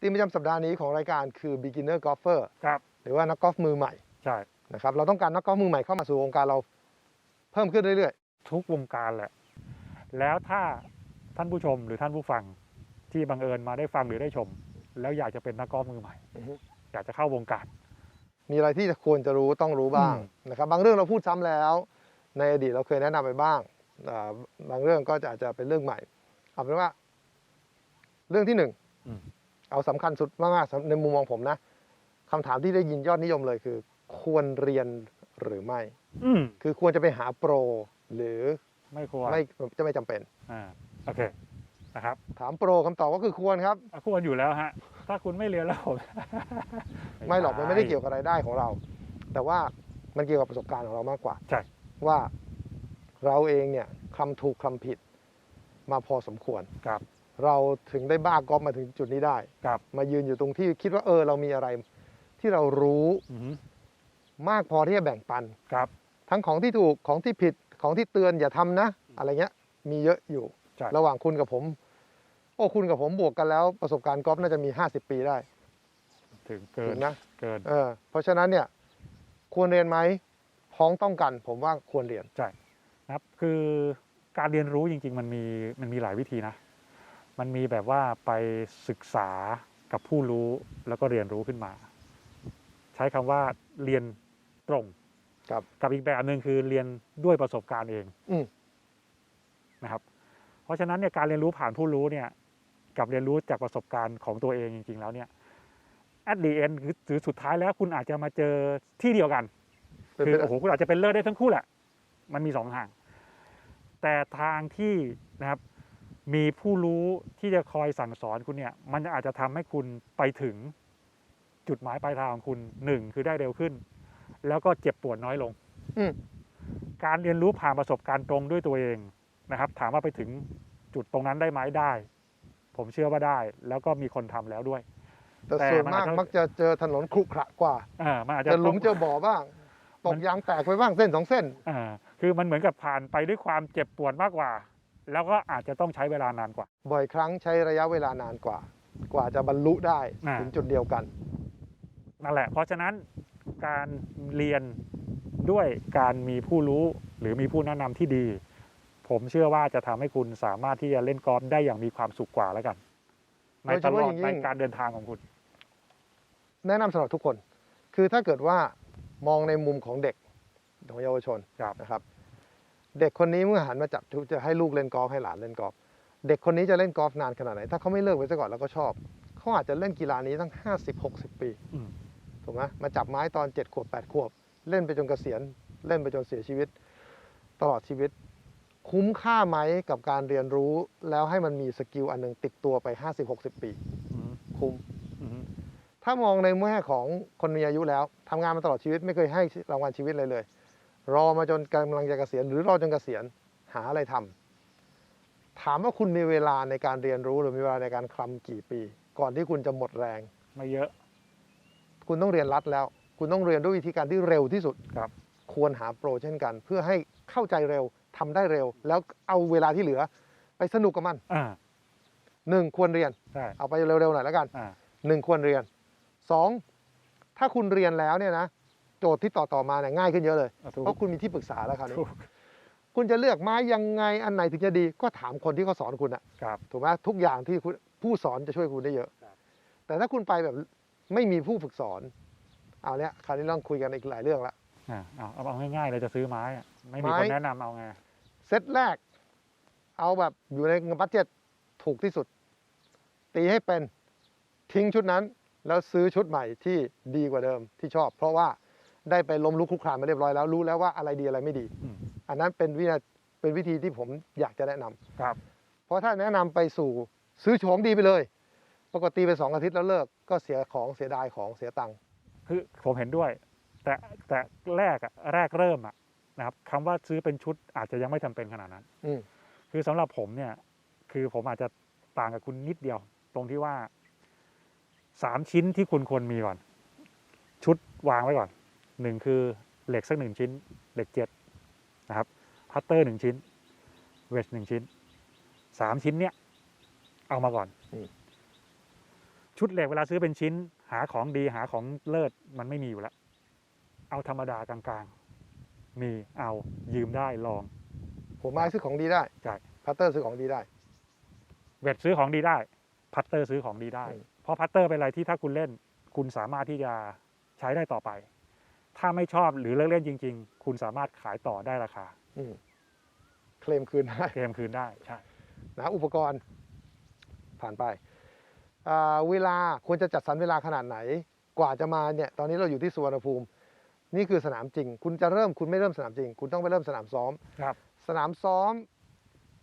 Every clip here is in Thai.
ทีมประจำสัปดาห์นี้ของรายการคือ beginner golfer ครับหรือว่านักกอล์ฟมือใหม่ใช่นะครับเราต้องการนักกอล์ฟมือใหม่เข้ามาสู่วงการเราเพิ่มขึ้นเรื่อยทุกวงการแหละ แล้วถ้าท่านผู้ชมหรือท่านผู้ฟังที่บังเอิญมาได้ฟังหรือได้ชม แล้วอยากจะเป็นนักกอล์ฟมือใหม่อือฮึอยากจะเข้าวงการๆมีอะไรที่ควรจะรู้ต้องรู้บ้างอืมนะครับบางเรื่องเราพูดซ้ำแล้ว ในอดีตเราเคยแนะนำไปบ้างอ่าบางเรื่องก็จะอาจจะเป็นเรื่องใหม่เอาเป็นว่า เรื่องที่หนึ่งอืม เอาสำคัญสุดมากๆสำในมุมมองผมนะคำถามที่ได้ยินยอดนิยมเลยคือ ควรเรียนหรือไม่ อืมคือควรจะไปหาโปร หรือไม่ควรไม่จะไม่จำเป็นอ่าโอเคนะครับ ถามโปรคำตอบก็คือควรครับอะควรอยู่แล้วฮะ ถ้าคุณไม่เรียนแล้วผมไม่หรอกมันไม่ได้เกี่ยวกับรายได้ของเรา แต่ว่ามันเกี่ยวกับประสบการณ์ของเรามากกว่าใช่ว่าเราเองเนี่ยคำถูกคำผิดมาพอสมควรครับ เราถึงได้บ้ากอล์ฟมาถึงจุดนี้ได้ ครับมายืนอยู่ตรงที่คิดว่าเออเรามีอะไร ที่เรารู้อือหือมากพอที่จะแบ่งปัน ครับ ทั้งของที่ถูกของที่ผิดของที่เตือนอย่าทำนะ อะไรเงี้ย มีเยอะอยู่ ใช่ ระหว่างคุณกับผม โอ้คุณกับผมบวกกันแล้ว ประสบการณ์กอล์ฟน่าจะมี 50 ปีได้ถึงเกิถึนงนะเกิน เออเพราะฉะนั้นเนี่ย ควรเรียนไหมพ้องต้องกัน ผมว่าควรเรียน นะครับคือการเรียนรู้จริง ๆ มันมีมันมีหลายวิธีนะ มันมีแบบว่าไปศึกษากับผู้รู้แล้วก็เรียนรู้ขึ้นมา ใช้คำว่าเรียนตรงครับกับอีกแบบหนึ่งคือเรียนด้วยประสบการณ์เองอืมนะครับ เพราะฉะนั้นเนี่ยการเรียนรู้ผ่านผู้รู้เนี่ย กับเรียนรู้จากประสบการณ์ของตัวเองจริง ๆ แล้วเนี่ย at the end คือถือสุดท้ายแล้วคุณอาจจะมาเจอที่เดียวกันเป็นคือไปได้โอ้โหคุณอาจจะเป็นเลิศได้ทั้งคู่แหละ มันมีสองทาง แต่ทางที่นะครับ มีผู้รู้ที่จะคอยสั่งสอนคุณเนี่ย มันอาจจะทำให้คุณไปถึงจุดหมายปลายทางของคุณหนึ่งคือได้เร็วขึ้น แล้วก็เจ็บปวดน้อยลงอืมการเรียนรู้ผ่านประสบการณ์ตรงด้วยตัวเองนะครับ ถามว่าไปถึงจุดตรงนั้นได้ไหมได้ ผมเชื่อว่าได้ แล้วก็มีคนทำแล้วด้วย แต่แต่ส่วนมันมากอาจจะมักจะเจอถนนขรุขระกว่าอ่ามันอาจจะเจอหลุมต้องเจอบ่อบ้างตมักนยางแตกไปบ้างเส้นสองเส้นอ่าคือมันเหมือนกับผ่านไปด้วยความเจ็บปวดมากกว่า แล้วก็อาจจะต้องใช้เวลานานกว่า บ่อยครั้งใช้ระยะเวลานานกว่า กว่าจะบรรลุได้อ่า ถึงจุดเดียวกัน นั่นแหละ เพราะฉะนั้นการเรียนด้วยการมีผู้รู้หรือมีผู้แนะนำที่ดี ผมเชื่อว่าจะทำให้คุณสามารถที่จะเล่นกอล์ฟได้อย่างมีความสุขกว่าแล้วกัน ในโดยเฉตลพาะออดย่างยิ่ในงการเดินทางของคุณ แนะนำสำหรับทุกคน คือถ้าเกิดว่ามองในมุมของเด็กของเยาวชนครับ นะครับ เด็กคนนี้เมื่อหันมาจับจะให้ลูกเล่นกอล์ฟให้หลานเล่นกอล์ฟเด็กคนนี้จะเล่นกอล์ฟนานขนาดไหน ถ้าเขาไม่เลิกไปซะก่อนแล้วก็ชอบ เขาอาจจะเล่นกีฬานี้ตั้ง 50-60 ปีอืมถูกไหมมาจับไม้ตอน7ขวบ8ขวบ เล่นไปจนเกษียณ เล่นไปจนเสียชีวิต ตลอดชีวิต คุ้มค่าไหมกับการเรียนรู้แล้วให้มันมีสกิลอันหนึงติดตัวไป 50-60 ปีอืมคุ้มอืมถ้ามองในแง่ของคนมีอายุแล้วทำงานมาตลอดชีวิตไม่เคยให้รางวัลชีวิตเลยเลย รอมาจนกำลังจะเกษียณหรือรอจนเกษียณหาอะไรทำถามว่าคุณมีเวลาในการเรียนรู้หรือมีเวลาในการคลำกี่ปี ก่อนที่คุณจะหมดแรงไม่เยอะ คุณต้องเรียนรัดแล้ว คุณต้องเรียนด้วยวิธีการที่เร็วที่สุดครับ ควรหาโปรเช่นกัน เพื่อให้เข้าใจเร็วทำได้เร็ว แล้วเอาเวลาที่เหลือ ไปสนุกกับมันอ่าหนึ่งควรเรียนใช่เอาไปเร็วๆหน่อยแล้วกันอ่าหนึ่งควรเรียนสองถ้าคุณเรียนแล้วเนี่ยนะ โจทย์ที่ต่อต่อๆมาเนี่ยง่ายขึ้นเยอะเลย อะถูก เพราะคุณมีที่ปรึกษาแล้วคราวนี้ถูกคุณจะเลือกไม้ยังไงอันไหนถึงจะดีก็ถามคนที่เขาสอนคุณอะครับ ถูกไหมทุกอย่างที่คุณผู้สอนจะช่วยคุณได้เยอะครับแต่ถ้าคุณไปแบบไม่มีผู้ฝึกสอน เอาเนี้ยคราวนี้ต้องคุยกันอีกหลายเรื่องละ อ่าเอาเอาเอาง่ายๆเลยจะซื้อไม้อะไม่มีไม้ คนแนะนำเอาไงเซตแรก เอาแบบอยู่ในเงินบัตเจ็ตถูกที่สุด ตีให้เป็นทิ้งชุดนั้น แล้วซื้อชุดใหม่ที่ดีกว่าเดิมที่ชอบ เพราะว่า ได้ไปล้มลุกคลุกคลานมาเรียบร้อยแล้วรู้แล้วว่าอะไรดีอะไรไม่ดีอืมอันนั้นเป็นวินาเป็นวิธีที่ผมอยากจะแนะนำครับ เพราะถ้าแนะนำไปสู่ซื้อโฉมดีไปเลย ปกติไปสองอาทิตย์แล้วเลิกก็เสียของเสียดายของเสียตังค์คือผมเห็นด้วย แต่แต่แรกอะแรกเริ่มอะนะครับคำว่าซื้อเป็นชุดอาจจะยังไม่จำเป็นขนาดนั้นอืมคือสำหรับผมเนี่ย คือผมอาจจะต่างกับคุณนิดเดียว ตรงที่ว่าสามชิ้นที่คุณควรมีก่อน ชุดวางไว้ก่อน หนึ่งคือเหล็กสักหนึ่งชิ้น เหล็กเจ็ดนะครับพัตเตอร์หนึ่งชิ้น เวชหนึ่งชิ้นสามชิ้นเนี่ยเอามาก่อนชุดเหล็กเวลาซื้อเป็นชิ้น หาของดีหาของเลิศมันไม่มีอยู่แล้ว เอาธรรมดากลางๆ มีเอายืมได้ลองหัวไม้ซื้อของดีได้ใช่พัตเตอร์ซื้อของดีได้ เวทซื้อของดีได้ พัตเตอร์ซื้อของดีได้อืมเพราะพัตเตอร์เป็นอะไรที่ถ้าคุณเล่น คุณสามารถที่จะใช้ได้ต่อไป ถ้าไม่ชอบหรือเลิกเล่นจริง ๆ คุณสามารถขายต่อได้ราคาอืมเคลมคืนได้เกมคืนได้ใช่นะอุปกรณ์ผ่านไปอ่าเวลาควรจะจัดสรรเวลาขนาดไหน กว่าจะมาเนี่ยตอนนี้เราอยู่ที่สุวรรณภูมิ นี่คือสนามจริง คุณจะเริ่มคุณไม่เริ่มสนามจริง คุณต้องไปเริ่มสนามซ้อม ครับ สนามซ้อม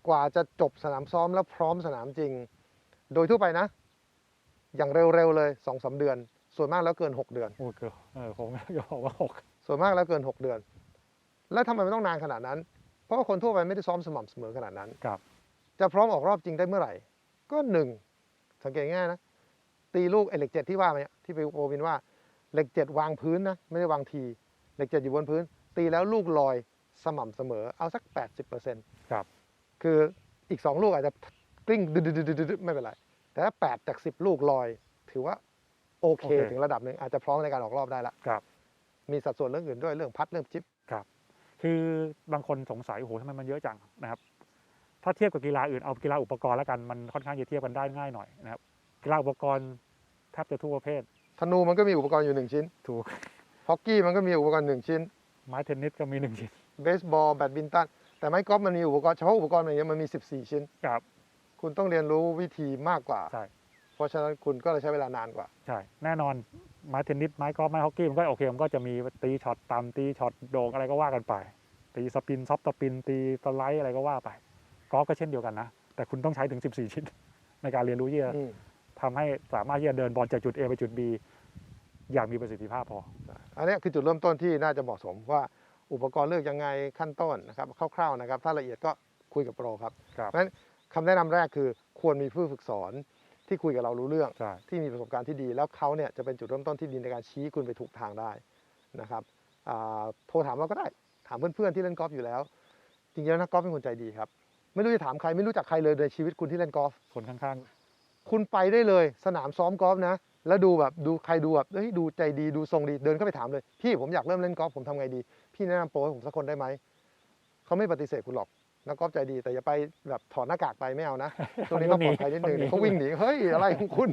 กว่าจะจบสนามซ้อมแล้วพร้อมสนามจริง โดยทั่วไปนะ อย่างเร็วๆเลยสองสาเดือน ส่วนมากแล้วเกิน 6 เดือน โอ้เกินเออผมจะบอกว่าหกส่วนมากแล้วเกิน 6 เดือน แล้วทำไมมันต้องนานขนาดนั้น เพราะว่าคนทั่วไปไม่ได้ซ้อมสม่ำเสมอขนาดนั้น ครับ จะพร้อมออกรอบจริงได้เมื่อไหร่ ก็หนึ่งสังเกตง่ายนะ ตีลูกไอ้เหล็กเจ็ดที่ว่ามาเนี่ยที่ไปโอวินว่าเหล็กเจ็ดวางพื้นนะ ไม่ได้วางทีเหล็กเจ็ดอยู่บนพื้น ตีแล้วลูกลอยสม่ำเสมอเอาสัก 80%ครับ คืออีก 2 ลูกอาจจะกลิ้งดึดๆๆๆไม่เป็นไร แต่ถ้า8จาก 10 ลูกลอย ถือว่า โอเค โอเค ถึงระดับหนึ่งอาจจะพร้อมในการออกรอบได้ละครับ มีสัดส่วนเรื่องอื่นด้วยเรื่องพัดเรื่องจิ๊บคือบางคนสงสัยโอ้โหทำไมมันเยอะจังนะครับ ถ้าเทียบกับกีฬาอื่นเอากีฬาอุปกรณ์แล้วกันมันค่อนข้างจะเทียบกันได้ง่ายหน่อยนะครับกีฬาอุปกรณ์แทบจะทุกประเภท ธนูมันก็มีอุปกรณ์อยู่หนึ่งชิ้นถูก ฮอกกี้มันก็มีอุปกรณ์หนึ่งชิ้นไม้เทนนิสก็มีหนึ่งชิ้นเบสบอลแบดมินตันแต่ไม้กอล์ฟมันมีอุปกรณ์เฉพาะอุปกรณ์มันเนี้ยมันมี 14 ชิ้น ครับ คุณต้องเรียนรู้วิธีมากกว่า ใช่ เพราะฉะนั้นคุณก็เลยใช้เวลานานกว่า ใช่ แน่นอน ไม้เทนนิสไม้กอล์ฟไม้ฮอกกี้มันก็โอเคมันก็จะมีตีช็อตต่ำตีช็อตโด่งอะไรก็ว่ากันไป ตีสปินซอฟต์สปิน ตีสไลด์อะไรก็ว่าไปกอล์ฟก็เช่นเดียวกันนะ แต่คุณต้องใช้ถึง 14 ชิ้น ในการเรียนรู้ที่จะอืมทำให้สามารถที่จะเดินบอลจากจุด A ไปจุด B อย่างมีประสิทธิภาพพอ อันเนี้ยคือจุดเริ่มต้นที่น่าจะเหมาะสมว่าอุปกรณ์เลือกยังไงขั้นต้นนะครับคร่าวๆนะครับ ถ้าละเอียดก็คุยกับโปรครับครับเพราะฉะนั้นคำแนะนำแรกคือควรมีผู้ฝึกสอน ที่คุยกับเรารู้เรื่องใช่ที่มีประสบการณ์ที่ดี แล้วเขาเนี่ยจะเป็นจุดเริ่มต้นที่ดีในการชี้คุณไปถูกทางได้นะครับอ่าโทรถามเราก็ได้ถามเพื่อนๆที่เล่นกอล์ฟอยู่แล้ว จริงๆแล้วนักกอล์ฟเป็นคนใจดีครับ ไม่รู้จะถามใครไม่รู้จักใครเลยในชีวิตคุณที่เล่นกอล์ฟคนข้างคุณไปได้เลยสนามซ้อมกอล์ฟนะ แล้วดูแบบดูใครดูแบบเฮ้ยดูใจดีดูทรงดีเดินเข้าไปถามเลย พี่ผมอยากเริ่มเล่นกอล์ฟผมทำไงดี พี่แนะนำโปรให้ผมสักคนได้ไหมเขาไม่ปฏิเสธคุณหรอก นักกอล์ฟใจดีแต่อย่าไปแบบถอดหน้ากากไปไม่เอานะๆตรงนี้ต้องปลอดภัยนิดนึงเดี๋ยวเขาวิ่งหนีเฮ้ยอะไรของคุณ